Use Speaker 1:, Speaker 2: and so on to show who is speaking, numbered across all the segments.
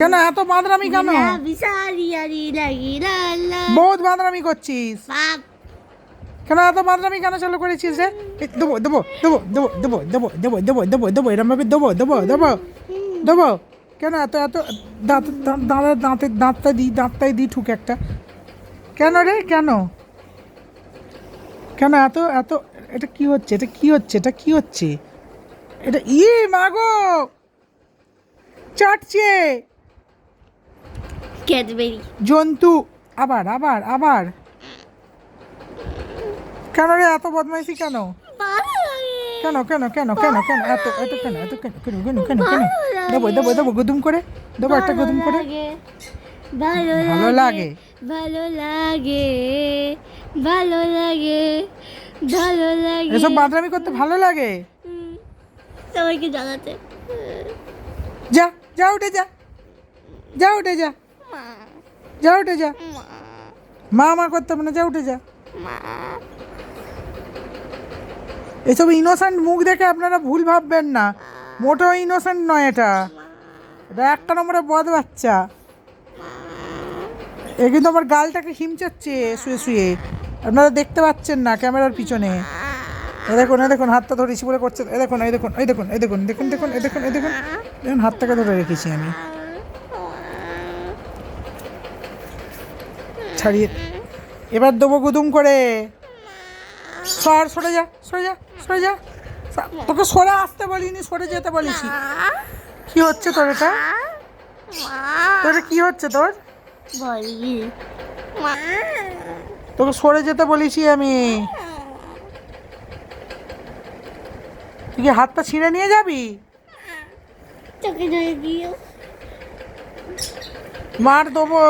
Speaker 1: কেন এত বাঁদরামি কেন বহুত বাঁদরামি করছিস কেন এত বাঁদরামি কেন চালু করেছিস রে দেবো দেবো দেবো দেবো দেবো দেবো দেবো দেবো দেবো দেবো এরম ভাবে দেবো দেবো দেবো দেবো কেন এত এত দাঁত দাঁত দাঁতের দাঁতের দাঁতটা দিই দাঁতটাই দিই ঠুক একটা কেন রে কেন কেন এত এত এটা কি হচ্ছে এটা কি হচ্ছে এটা কি হচ্ছে এটা ই মাগো চাটছে
Speaker 2: ক্যাডবেরি।
Speaker 1: জন্তু। আবার আবার আবার। কেন রে এত বদমাইশি কেন? কেন কেন কেন কেন কেন এত এত কেন এত কেন কেন কেন কেন কেন দেবো দেবো দেবো গুদুম করে। দেবো একটা গুদুম করে।
Speaker 2: ভালো
Speaker 1: ভালো
Speaker 2: লাগে। ভালো লাগে। ভালো লাগে। ভালো লাগে।
Speaker 1: এসব বাদরামি করতে ভালো লাগে?
Speaker 2: সবাইকে জানাতে।
Speaker 1: যা যা উঠে যা। যা উঠে যা। যা উঠে যা
Speaker 2: মা
Speaker 1: মা করতে হবে না যা উঠে যা এসব ইনোসেন্ট মুখ দেখে আপনারা ভুল ভাববেন না মোটেও ইনোসেন্ট নয় এটা এটা একটা নম্বরে বদ বাচ্চা এ কিন্তু আমার গালটাকে হিমচাচ্ছে শুয়ে শুয়ে আপনারা দেখতে পাচ্ছেন না ক্যামেরার পিছনে এ দেখুন এ দেখুন হাতটা ধরেছি বলে করছে এ দেখুন এই দেখুন এই দেখুন এই দেখুন দেখুন দেখুন এই দেখুন এই দেখুন দেখুন হাতটাকে ধরে রেখেছি আমি ছাড়িয়ে এবার দেবো গুদুম করে। সর সরে যা সরে যা সরে যা। তোকে সরে আসতে বলিনি সরে যেতে বলিছি। কি হচ্ছে তোর এটা? তোর কি হচ্ছে তোর? তোকে সরে যেতে বলেছি আমি। তুই কি হাতটা ছিঁড়ে নিয়ে যাবি? মার দেবো।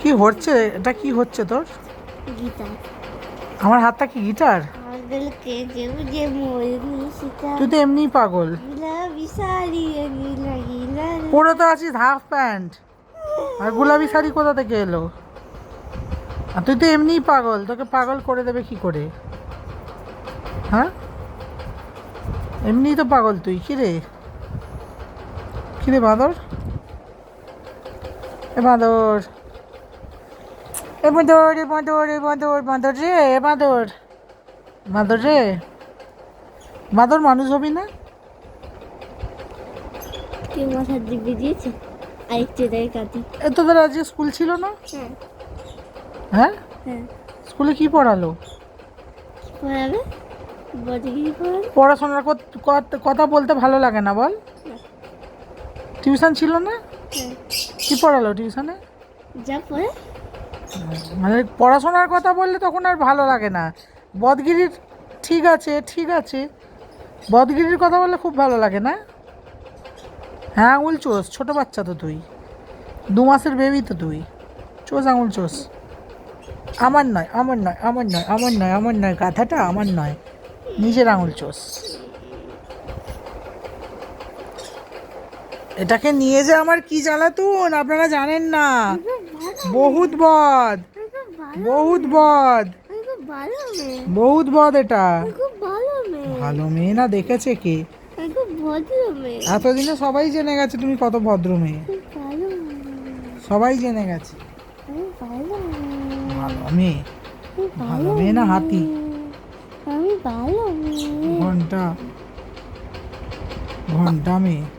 Speaker 1: কি হচ্ছে? এটা কি হচ্ছে তোর?
Speaker 2: গীতা
Speaker 1: আমার হাতটা কি গিটার? তুই তো এমনিই পাগল। পরে তো আছিস হাফ প্যান্ট আর গোলাপি শাড়ি কোথা থেকে এলো? আর তুই তো এমনিই পাগল। তোকে পাগল করে দেবে কি করে? হ্যাঁ? এমনিই তো পাগল তুই। কিরে কিরে বাঁদর? এ বাঁদর। এ বাঁদর এ বাঁদর এ বাঁদর বাঁদর রে এ বাঁদর। বাঁদর রে। বাঁদর মানুষ হবি না?
Speaker 2: কে মাথার দিব্যে দিয়েছে? আরেকটু দেয় কাটি
Speaker 1: এ তোদের আজকে স্কুল ছিল না?
Speaker 2: হ্যাঁ।
Speaker 1: হ্যাঁ?
Speaker 2: হ্যাঁ।
Speaker 1: স্কুলে কি পড়ালো?
Speaker 2: বদগিরি
Speaker 1: পড়াশোনার কথা বলতে ভালো লাগে না বল। টিউশন ছিল না?
Speaker 2: হ্যাঁ।
Speaker 1: কি পড়ালো টিউশনে?
Speaker 2: যা পড়ে।
Speaker 1: মানে পড়াশোনার কথা বললে তখন আর ভালো লাগে না। বদগিরির ঠিক আছে ঠিক আছে। বদগিরির কথা বললে খুব ভালো লাগে না? হ্যাঁ আঙুল চোষ, ছোটো বাচ্চা তো তুই। দু মাসের বেবি তো তুই। চোষ, আঙুল চোষ। আমার নয় আমার নয় আমার নয় আমার নয় আমার নয়, গাধাটা আমার নয়। নিজের আঙুল চোষ। এটাকে নিয়ে যে আমার কি জ্বালাতুন, আপনারা জানেন না। বহুত বদ। বহুত বদ। বহুত বদ এটা।
Speaker 2: ভালো মেয়ে
Speaker 1: না দেখেছে কে? এতদিনে সবাই জেনে গেছে তুমি কত ভদ্র মেয়ে। সবাই জেনে গেছে।
Speaker 2: ভালো মেয়ে।
Speaker 1: ভালো মেয়ে না হাতি? ঘণ্টা। ঘণ্টা মেয়ে।